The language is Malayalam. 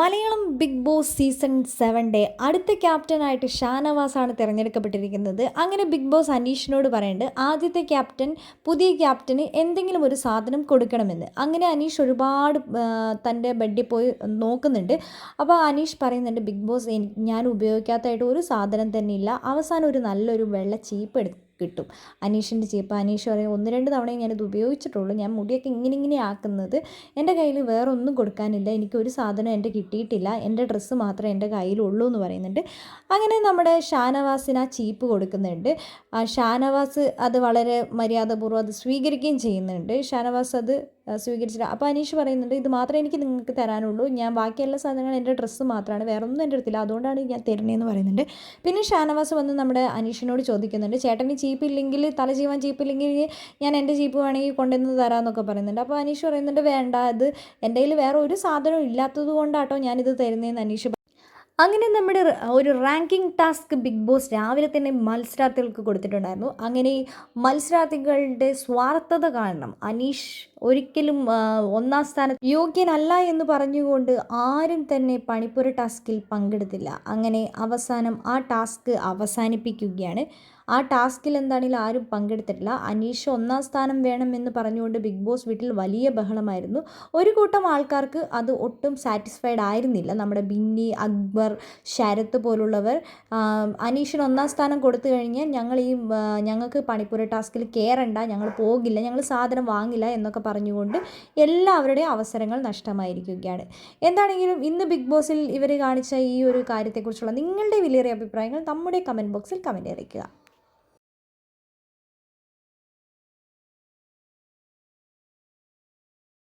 മലയാളം ബിഗ് ബോസ് സീസൺ സെവന്റെ അടുത്ത ക്യാപ്റ്റനായിട്ട് ഷാനവാസാണ് തിരഞ്ഞെടുക്കപ്പെട്ടിരിക്കുന്നത്. അങ്ങനെ ബിഗ് ബോസ് അനീഷിനോട് പറയുന്നുണ്ട് ആദ്യത്തെ ക്യാപ്റ്റൻ പുതിയ ക്യാപ്റ്റന് എന്തെങ്കിലും ഒരു സാധനം കൊടുക്കണമെന്ന്. അങ്ങനെ അനീഷ് ഒരുപാട് തന്റെ ബെഡിൽ പോയി നോക്കുന്നുണ്ട്. അപ്പോൾ അനീഷ് പറയുന്നുണ്ട് ബിഗ് ബോസ് ഞാൻ ഉപയോഗിക്കാത്തതായിട്ട് ഒരു സാധനം തന്നെ ഇല്ല അവസാനം ഒരു നല്ലൊരു വെള്ള ചീപ്പ് എടുത്ത് കിട്ടും. അനീഷിന്റെ ചീപ്പ് അനീഷ് പറയും ഒന്ന് രണ്ട് തവണയും ഞാനിത് ഉപയോഗിച്ചിട്ടുള്ളൂ. ഞാൻ മുടിയൊക്കെ ഇങ്ങനെ ഇങ്ങനെ ആക്കുന്നത്. എന്റെ കയ്യിൽ വേറെ ഒന്നും കൊടുക്കാനില്ല. എനിക്ക് ഒരു സാധനം എന്റെ കിട്ടിയിട്ടില്ല. എന്റെ ഡ്രസ്സ് മാത്രമേ എന്റെ കയ്യിലുള്ളൂ എന്ന് പറയുന്നുണ്ട്. അങ്ങനെ നമ്മുടെ ഷാനവാസിന് ആ ചീപ്പ് കൊടുക്കുന്നുണ്ട്. ഷാനവാസ് അത് വളരെ മര്യാദപൂർവം അത് സ്വീകരിക്കുകയും ചെയ്യുന്നുണ്ട്. ഷാനവാസ് അത് സ്വീകരിച്ചിട്ട് അപ്പോൾ അനീഷ് പറയുന്നുണ്ട് ഇത് മാത്രമേ എനിക്ക് നിങ്ങൾക്ക് തരാനുള്ളൂ. ഞാൻ ബാക്കി എല്ലാ സാധനങ്ങളും എന്റെ ഡ്രസ്സ് മാത്രമാണ്. വേറെ ഒന്നും എന്റെ അടുത്തില്ല. അതുകൊണ്ടാണ് ഞാൻ തരുന്നതെന്ന് പറയുന്നുണ്ട്. പിന്നെ ഷാനവാസ് വന്ന് നമ്മുടെ അനീഷിനോട് ചോദിക്കുന്നുണ്ട് ചേട്ടൻ ചീപ്പ് ഇല്ലെങ്കിൽ തല ചെയ്യുവാൻ ജീപ്പ് ഇല്ലെങ്കിൽ ഞാൻ എന്റെ ജീപ്പ് വേണമെങ്കിൽ കൊണ്ടുവന്ന് തരാമെന്നൊക്കെ പറയുന്നുണ്ട്. അപ്പോൾ അനീഷ് പറയുന്നുണ്ട് വേണ്ട അത് എന്റെ കയ്യിൽ വേറെ ഒരു സാധനവും ഇല്ലാത്തത് കൊണ്ടാട്ടോ ഞാനിത് തരുന്നതെന്ന് അനീഷ് അങ്ങനെ നമ്മുടെ ഒരു റാങ്കിങ് ടാസ്ക് ബിഗ് ബോസ് രാവിലെ തന്നെ മത്സരാർത്ഥികൾക്ക് കൊടുത്തിട്ടുണ്ടായിരുന്നു. അങ്ങനെ മത്സരാർത്ഥികളുടെ സ്വാർത്ഥത കാരണം അനീഷ് ഒരിക്കലും ഒന്നാം സ്ഥാനത്ത് യോഗ്യനല്ല എന്ന് പറഞ്ഞുകൊണ്ട് ആരും തന്നെ പണിപ്പുര ടാസ്കിൽ പങ്കെടുത്തില്ല. അങ്ങനെ അവസാനം ആ ടാസ്ക് അവസാനിപ്പിക്കുകയാണ്. ആ ടാസ്കിൽ എന്താണെങ്കിലും ആരും പങ്കെടുത്തിട്ടില്ല. അനീഷ് ഒന്നാം സ്ഥാനം വേണമെന്ന് പറഞ്ഞുകൊണ്ട് ബിഗ് ബോസ് വീട്ടിൽ വലിയ ബഹളമായിരുന്നു. ഒരു കൂട്ടം ആൾക്കാർക്ക് അത് ഒട്ടും സാറ്റിസ്ഫൈഡ് ആയിരുന്നില്ല. നമ്മുടെ ബിന്നി അക്ബർ ശരത്ത് പോലുള്ളവർ. അനീഷിന് ഒന്നാം സ്ഥാനം കൊടുത്തു കഴിഞ്ഞാൽ ഞങ്ങൾ ഈ ഞങ്ങൾക്ക് പണിപ്പുര ടാസ്കിൽ കയറണ്ട ഞങ്ങൾ പോകില്ല ഞങ്ങൾ സാധനം വാങ്ങില്ല എന്നൊക്കെ പറഞ്ഞുകൊണ്ട് എല്ലാവരുടെയും അവസരങ്ങൾ നഷ്ടമായിരിക്കുകയാണ്. എന്താണെങ്കിലും ഇന്ന് ബിഗ് ബോസിൽ ഇവർ കാണിച്ച ഈ ഒരു കാര്യത്തെക്കുറിച്ചുള്ള നിങ്ങളുടെ വിലയേറിയ അഭിപ്രായങ്ങൾ നമ്മുടെ കമന്റ് ബോക്സിൽ കമന്റ് അറിയിക്കുക.